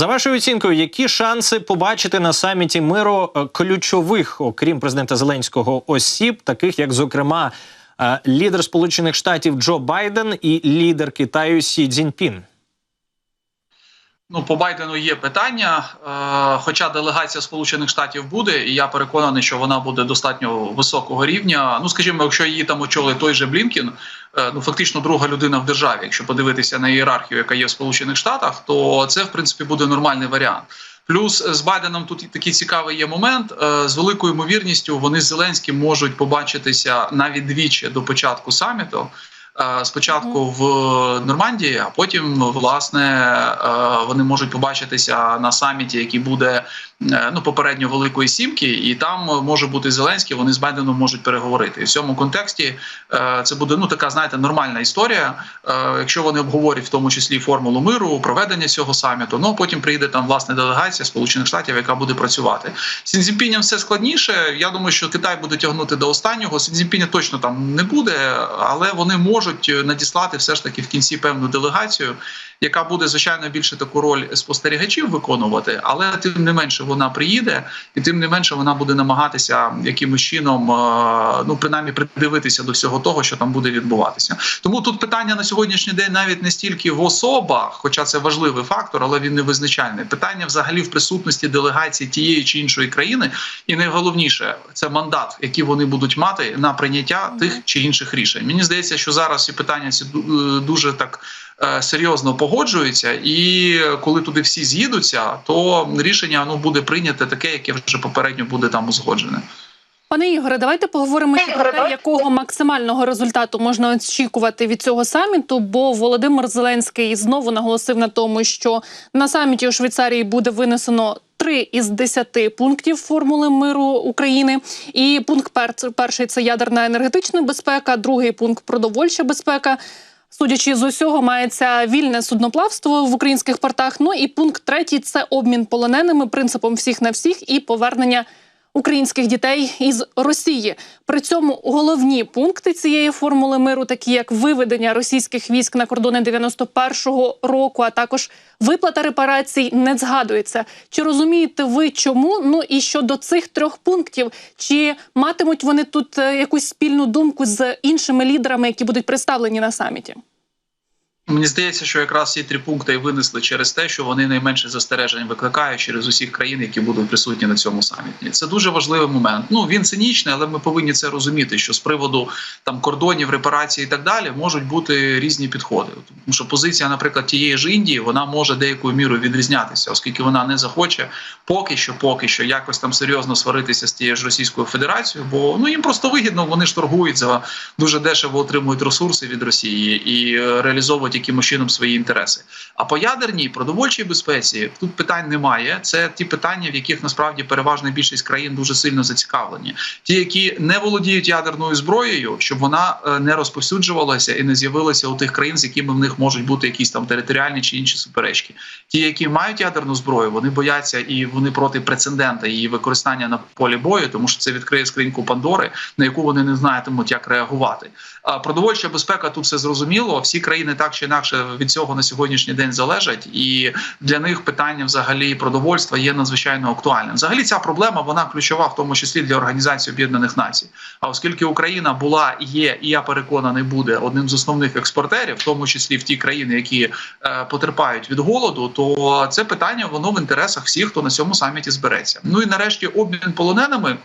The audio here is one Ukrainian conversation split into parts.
За вашою оцінкою, які шанси побачити на саміті миру е, ключових, окрім президента Зеленського, осіб, таких як, зокрема, е, лідер Сполучених Штатів Джо Байден і лідер Китаю Сі Цзіньпін? Ну, по Байдену є питання, е, хоча делегація Сполучених Штатів буде, і я переконаний, що вона буде достатньо високого рівня. Ну, скажімо, якщо її там очолить той же Блінкін, ну фактично друга людина в державі. Якщо подивитися на ієрархію, яка є в Сполучених Штатах, то це в принципі буде нормальний варіант. Плюс з Байденом тут такий цікавий є момент. Е, З великою ймовірністю вони з Зеленським можуть побачитися навіть двічі до початку саміту. Е, Спочатку в Нормандії, а потім власне е, вони можуть побачитися на саміті, який буде е, ну попередньо великої сімки, і там може бути Зеленський. Вони з Байденом можуть переговорити. І в цьому контексті е, це буде ну така, знаєте, нормальна історія. Е, Якщо вони обговорять в тому числі формулу миру, проведення цього саміту. Ну потім прийде там власне делегація Сполучених Штатів, яка буде працювати. Цзіньпінем все складніше. Я думаю, що Китай буде тягнути до останнього. Цзіньпіня точно там не буде, але вони можуть надіслати все ж таки в кінці певну делегацію, яка буде звичайно більше таку роль спостерігачів виконувати, але тим не менше вона приїде, і тим не менше вона буде намагатися якимось чином, е, ну принаймні, придивитися до всього того, що там буде відбуватися. Тому тут питання на сьогоднішній день навіть не стільки в особах, хоча це важливий фактор, але він не визначальний. Питання взагалі в присутності делегації тієї чи іншої країни, і найголовніше це мандат, який вони будуть мати на прийняття тих чи інших рішень. Мені здається, що зараз ці питання ці е, дуже так серйозно погоджуються, і коли туди всі з'їдуться, то рішення ну буде прийняте таке, яке вже попередньо буде там узгоджене. Пане Ігоре, давайте поговоримо ще про те, якого максимального результату можна очікувати від цього саміту. Бо Володимир Зеленський знову наголосив на тому, що на саміті у Швейцарії буде винесено. Три із десяти пунктів формули миру України, і пункт пер- перший це ядерна енергетична безпека, другий пункт продовольча безпека. Судячи з усього, мається вільне судноплавство в українських портах. Ну і пункт третій це обмін полоненими принципом всіх на всіх і повернення українських дітей із Росії. При цьому головні пункти цієї формули миру, такі як виведення російських військ на кордони 91-го року, а також виплата репарацій, не згадується. Чи розумієте ви чому? Ну і щодо цих трьох пунктів, чи матимуть вони тут е, якусь спільну думку з іншими лідерами, які будуть представлені на саміті? Мені здається, що якраз ці три пункти і винесли через те, що вони найменше застережень викликають через усіх країн, які будуть присутні на цьому саміті. Це дуже важливий момент. Ну він цинічний, але ми повинні це розуміти. Що з приводу там кордонів, репарацій і так далі можуть бути різні підходи. Тому що позиція, наприклад, тієї ж Індії, вона може деякою мірою відрізнятися, оскільки вона не захоче поки що, поки що якось там серйозно сваритися з тією ж Російською Федерацією, бо ну їм просто вигідно, вони ж торгують за дуже дешево отримують ресурси від Росії і е, реалізовують якимось чином свої інтереси. А по ядерній продовольчій безпеці тут питань немає. Це ті питання, в яких насправді переважна більшість країн дуже сильно зацікавлені. Ті, які не володіють ядерною зброєю, щоб вона е, не розповсюджувалася і не з'явилася у тих країн, з якими в них можуть бути якісь там територіальні чи інші суперечки. Ті, які мають ядерну зброю, вони бояться і вони проти прецедента її використання на полі бою, тому що це відкриє скриньку Пандори, на яку вони не знатимуть, як реагувати. А продовольча безпека тут все зрозуміло. Всі країни так чи інакше від цього на сьогоднішній день залежать, і для них питання взагалі продовольства є надзвичайно актуальним. Взагалі, ця проблема вона ключова, в тому числі для організації Об'єднаних Націй. А оскільки Україна була, є, і я переконаний, буде одним з основних експортерів, в тому числі в ті країни, які е, потерпають від голоду, то це питання воно в інтересах всіх, хто на цьому саміті збереться. Ну і нарешті обмін полоненими.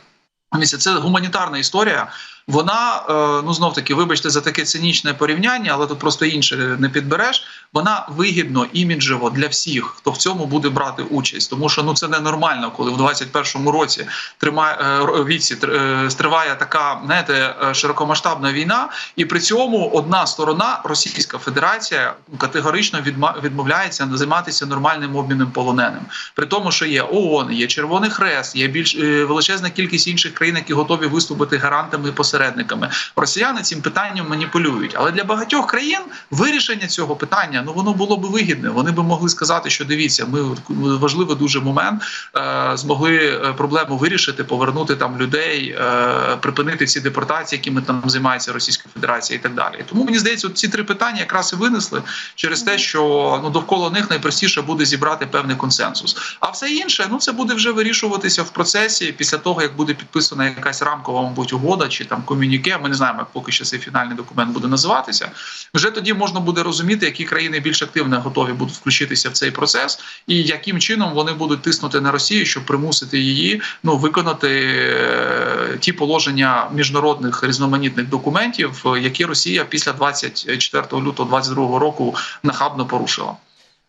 Це гуманітарна історія. Вона е, ну знов таки, вибачте за таке цинічне порівняння, але тут просто інше не підбереш. Вона вигідно іміджево для всіх, хто в цьому буде брати участь, тому що ну це ненормально, коли в 21-му році тримає е, віці е, стриває така, знаєте, широкомасштабна війна, і при цьому одна сторона, Російська Федерація, категорично відмовляється займатися нормальним обміном полоненим. При тому, що є ООН, є Червоний Хрест, є більш величезна кількість інших країн, які готові виступити гарантами і посередниками. Росіяни цим питанням маніпулюють. Але для багатьох країн вирішення цього питання ну воно було би вигідне. Вони би могли сказати, що дивіться, ми важливий дуже момент е, змогли е, проблему вирішити, повернути там людей, е, припинити ці депортації, якими там займається Російська Федерація, і так далі. Тому мені здається, ці три питання якраз і винесли через те, що ну довкола них найпростіше буде зібрати певний консенсус. А все інше, ну це буде вже вирішуватися в процесі після того, як буде підписана якась рамкова, мабуть, угода чи там комюніке. Ми не знаємо, поки що цей фінальний документ буде називатися. Вже тоді можна буде розуміти, які країни більш активно готові будуть включитися в цей процес, і яким чином вони будуть тиснути на Росію, щоб примусити її ну виконати е, ті положення міжнародних різноманітних документів, е, які Росія після 24 лютого 22 року нахабно порушила.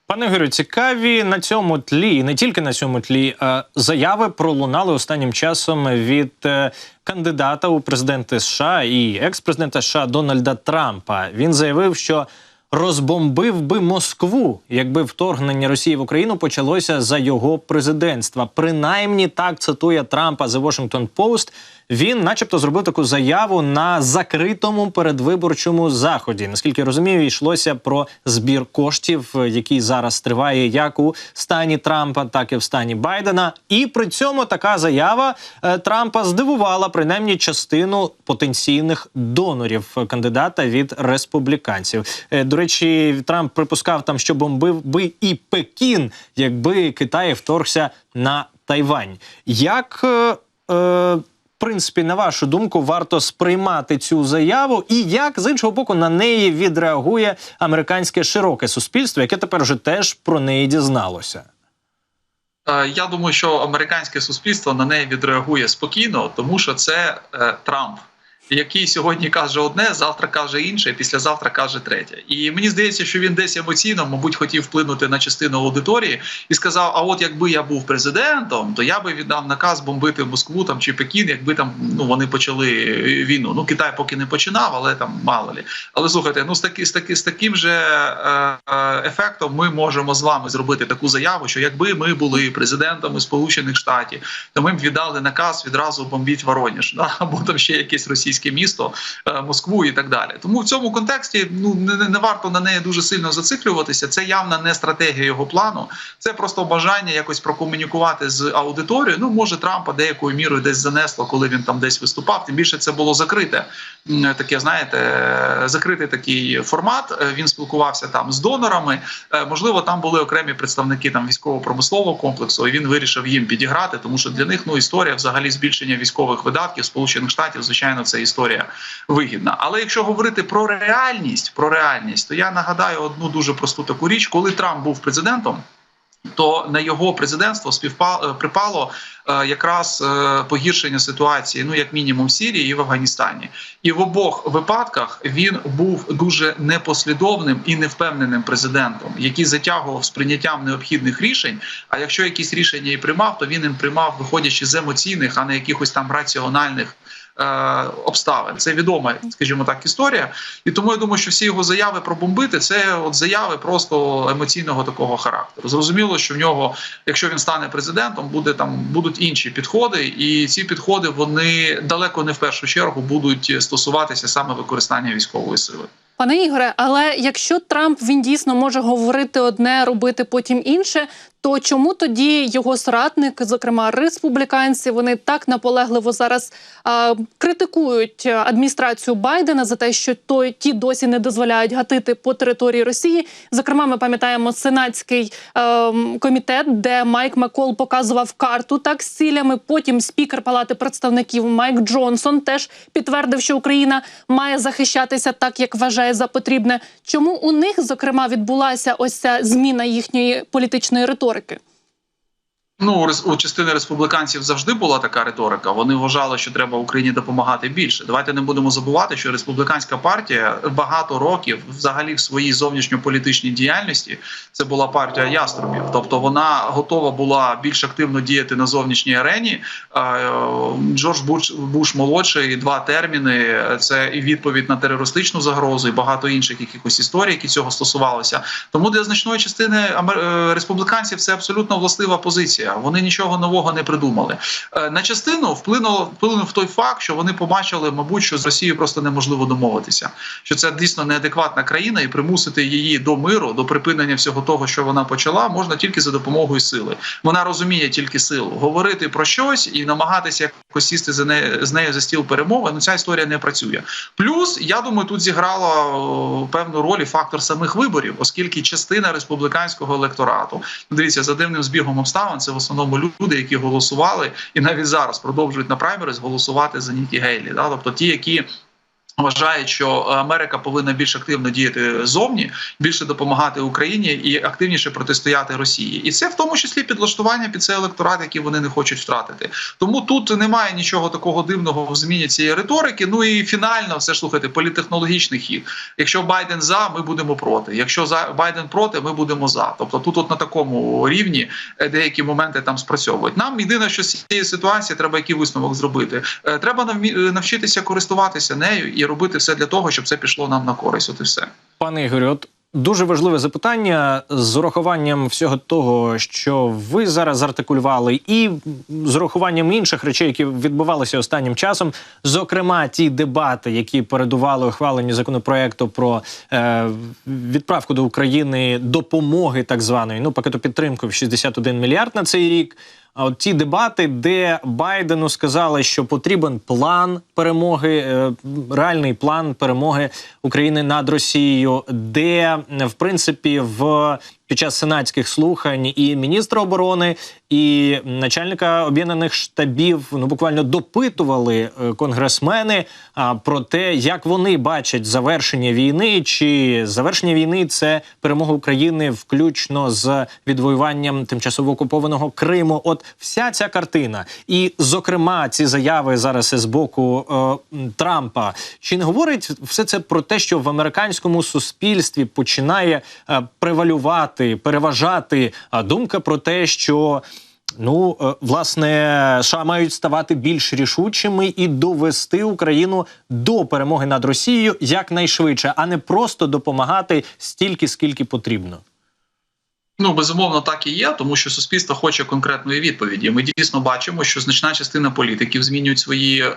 Пане Ігорю, цікаві на цьому тлі, і не тільки на цьому тлі, е, заяви пролунали останнім часом від е, кандидата у президенти США і екс-президента США Дональда Трампа. Він заявив, що розбомбив би Москву, якби вторгнення Росії в Україну почалося за його президентства. Принаймні так цитує Трампа The Washington Post. Він, начебто, зробив таку заяву на закритому передвиборчому заході. Наскільки я розумію, йшлося про збір коштів, який зараз триває як у стані Трампа, так і в стані Байдена. І при цьому така заява е, Трампа здивувала принаймні частину потенційних донорів кандидата від республіканців. Е, До речі, Трамп припускав там, що бомбив би і Пекін, якби Китай вторгся на Тайвань. Як е, е, принципі, на вашу думку, варто сприймати цю заяву, і як з іншого боку на неї відреагує американське широке суспільство, яке тепер вже теж про неї дізналося? Е, Я думаю, що американське суспільство на неї відреагує спокійно, тому що це е, Трамп, який сьогодні каже одне, завтра каже інше, післязавтра каже третє. І мені здається, що він десь емоційно, мабуть, хотів вплинути на частину аудиторії і сказав: А от якби я був президентом, то я би віддав наказ бомбити Москву там чи Пекін, якби там ну вони почали війну. Ну Китай поки не починав, але там мало лі. Але слухайте, ну з таки з таки з таким же е, е, ефектом ми можемо з вами зробити таку заяву, що якби ми були президентами Сполучених Штатів, то ми б віддали наказ відразу бомбіть Вороніж, або там ще якесь російське місто, е, Москву і так далі. Тому в цьому контексті ну не, не варто на неї дуже сильно зациклюватися. Це явно не стратегія його плану, це просто бажання якось прокомунікувати з аудиторією. Ну може Трампа деякою мірою десь занесло, коли він там десь виступав. Тим більше це було закрите. М, Таке, знаєте, е, закритий такий формат. Е, Він спілкувався там з донорами. Е, Можливо, там були окремі представники там військово-промислового комплексу. і Він вирішив їм підіграти, тому що для них ну історія взагалі збільшення військових видатків Сполучених Штатів, звичайно, це історія вигідна. Але якщо говорити про реальність, про реальність, то я нагадаю одну дуже просту таку річ, коли Трамп був президентом. То на його президентство співпало припало е, якраз е, погіршення ситуації, ну як мінімум в Сирії і в Афганістані, і в обох випадках він був дуже непослідовним і невпевненим президентом, який затягував з прийняттям необхідних рішень. А якщо якісь рішення і приймав, то він їм приймав, виходячи з емоційних, а не якихось там раціональних. Е, Обставин це відома, скажімо так, історія, і тому я думаю, що всі його заяви про бомбити це от заяви просто емоційного такого характеру. Зрозуміло, що в нього, якщо він стане президентом, буде там будуть інші підходи, і ці підходи вони далеко не в першу чергу будуть стосуватися саме використання військової сили. Пане Ігоре, але якщо Трамп він дійсно може говорити одне, робити потім інше, то чому тоді його соратники, зокрема республіканці, вони так наполегливо зараз а, критикують адміністрацію Байдена за те, що той ті досі не дозволяють гатити по території Росії? Зокрема, ми пам'ятаємо сенатський ем, комітет, де Майк Макол показував карту так з цілями. Потім спікер Палати представників Майк Джонсон теж підтвердив, що Україна має захищатися так, як вважає за потрібне. Чому у них зокрема відбулася ось ця зміна їхньої політичної риторики? риторики. Ну, у частини республіканців завжди була така риторика. Вони вважали, що треба Україні допомагати більше. Давайте не будемо забувати, що республіканська партія багато років, взагалі, в своїй зовнішньополітичній діяльності, це була партія яструбів. Тобто вона готова була більш активно діяти на зовнішній арені. Е, Джордж Буш, Буш молодший, два терміни. Це і відповідь на терористичну загрозу, і багато інших якихось історій, які цього стосувалися. Тому для значної частини е, республіканців це абсолютно властива позиція. Ситуація. Вони нічого нового не придумали. Е, На частину вплинуло вплинув той факт, що вони побачили, мабуть, що з Росією просто неможливо домовитися. Що це дійсно неадекватна країна, і примусити її до миру, до припинення всього того, що вона почала, можна тільки за допомогою сили. Вона розуміє тільки силу. Говорити про щось і намагатися якось сісти за нею з нею за стіл перемови. Ну ця історія не працює. Плюс, я думаю, тут зіграла певну роль і фактор самих виборів, оскільки частина республіканського електорату, дивіться, за дивним збігом обставин, це в основному люди, які голосували і навіть зараз продовжують на праймерис голосувати за Нікі Гейлі. Да? Тобто ті, які. Вважають, що Америка повинна більш активно діяти зовні, більше допомагати Україні і активніше протистояти Росії, і це в тому числі підлаштування під цей електорат, який вони не хочуть втратити. Тому тут немає нічого такого дивного в зміні цієї риторики. Ну і фінально, все ж слухайте, політехнологічний хід. Якщо Байден за, ми будемо проти. Якщо за Байден проти, ми будемо за. Тобто, тут от на такому рівні е, деякі моменти там спрацьовують. Нам єдине, що з цієї ситуації треба який висновок зробити. Е, Треба е, навчитися користуватися нею і робити все для того, щоб це пішло нам на користь. От і все. Пане Ігорю, от дуже важливе запитання з урахуванням всього того, що ви зараз артикулювали, і з урахуванням інших речей, які відбувалися останнім часом, зокрема ті дебати, які передували ухваленню законопроекту про е, відправку до України допомоги, так званої, ну пакету підтримки в 61 мільярд на цей рік. А от ті дебати, де Байдену сказали, що потрібен план перемоги, е, реальний план перемоги України над Росією, де в принципі в під час сенатських слухань і міністра оборони, і начальника об'єднаних штабів ну буквально допитували е, конгресмени про те, як вони бачать завершення війни, чи завершення війни це перемога України, включно з відвоюванням тимчасово окупованого Криму. От вся ця картина, і зокрема ці заяви зараз з боку е, Трампа, чи не говорить все це про те, що в американському суспільстві починає е, превалювати, переважати е, думка про те, що Ну, е, власне, США мають ставати більш рішучими і довести Україну до перемоги над Росією якнайшвидше, а не просто допомагати стільки, скільки потрібно. Ну безумовно, так і є, тому що суспільство хоче конкретної відповіді. Ми дійсно бачимо, що значна частина політиків змінюють свої е,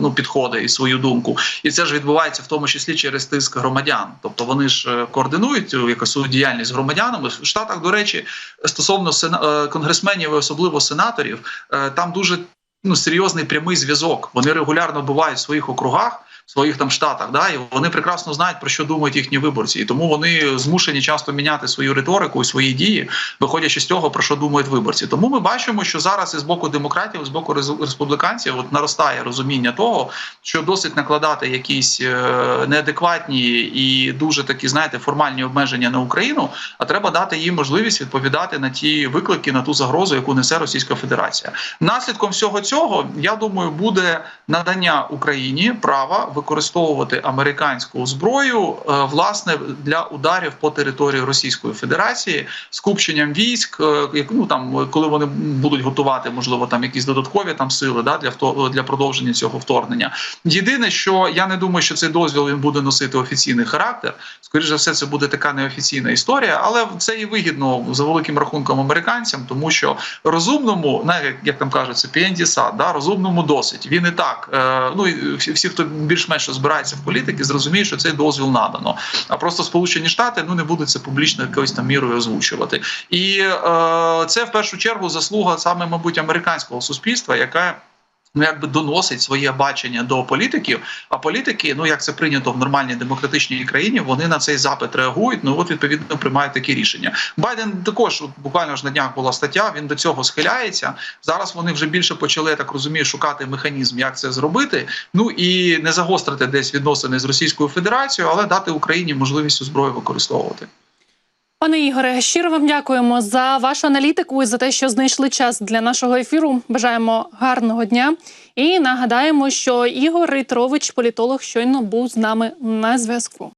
ну підходи і свою думку, і це ж відбувається в тому числі через тиск громадян. Тобто вони ж е, координують якусь свою діяльність з громадянами в Штатах. До речі, стосовно сена... е, конгресменів, і особливо сенаторів, е, там дуже ну серйозний прямий зв'язок. Вони регулярно бувають в своїх округах. Своїх там штатах, да, і вони прекрасно знають про що думають їхні виборці, і тому вони змушені часто міняти свою риторику і свої дії, виходячи з того, про що думають виборці. Тому ми бачимо, що зараз і з боку демократів, і з боку республіканців, от наростає розуміння того, що досить накладати якісь е, неадекватні і дуже такі, знаєте, формальні обмеження на Україну. А треба дати їм можливість відповідати на ті виклики, на ту загрозу, яку несе Російська Федерація. Наслідком всього цього, я думаю, буде надання Україні права використовувати американську зброю е, власне для ударів по території Російської Федерації скупченням військ, е, ну там коли вони будуть готувати, можливо, там якісь додаткові там сили да для для продовження цього вторгнення. Єдине, що я не думаю, що цей дозвіл він буде носити офіційний характер. Скоріше за все, це буде така неофіційна історія, але це і вигідно за великим рахунком американцям, тому що розумному, на як, там кажуть, пієндіса, да розумному досить. Він і так, е, ну і всі, хто більш-менш збирається в політики, зрозуміє, що цей дозвіл надано. А просто Сполучені Штати ну не будуть це публічно якоюсь там мірою озвучувати. І е, це в першу чергу заслуга саме, мабуть, американського суспільства, яке. Ну, якби доносить своє бачення до політиків. А політики, ну як це прийнято в нормальній демократичній країні, вони на цей запит реагують. Ну от відповідно приймають такі рішення. Байден також от, буквально ж на днях була стаття. Він до цього схиляється. Зараз вони вже більше почали я так розумію, шукати механізм, як це зробити. Ну і не загострити десь відносини з Російською Федерацією, але дати Україні можливість цю зброю використовувати. Пане Ігоре, щиро вам дякуємо за вашу аналітику і за те, що знайшли час для нашого ефіру. Бажаємо гарного дня і нагадаємо, що Ігор Ритрович, політолог, щойно був з нами на зв'язку.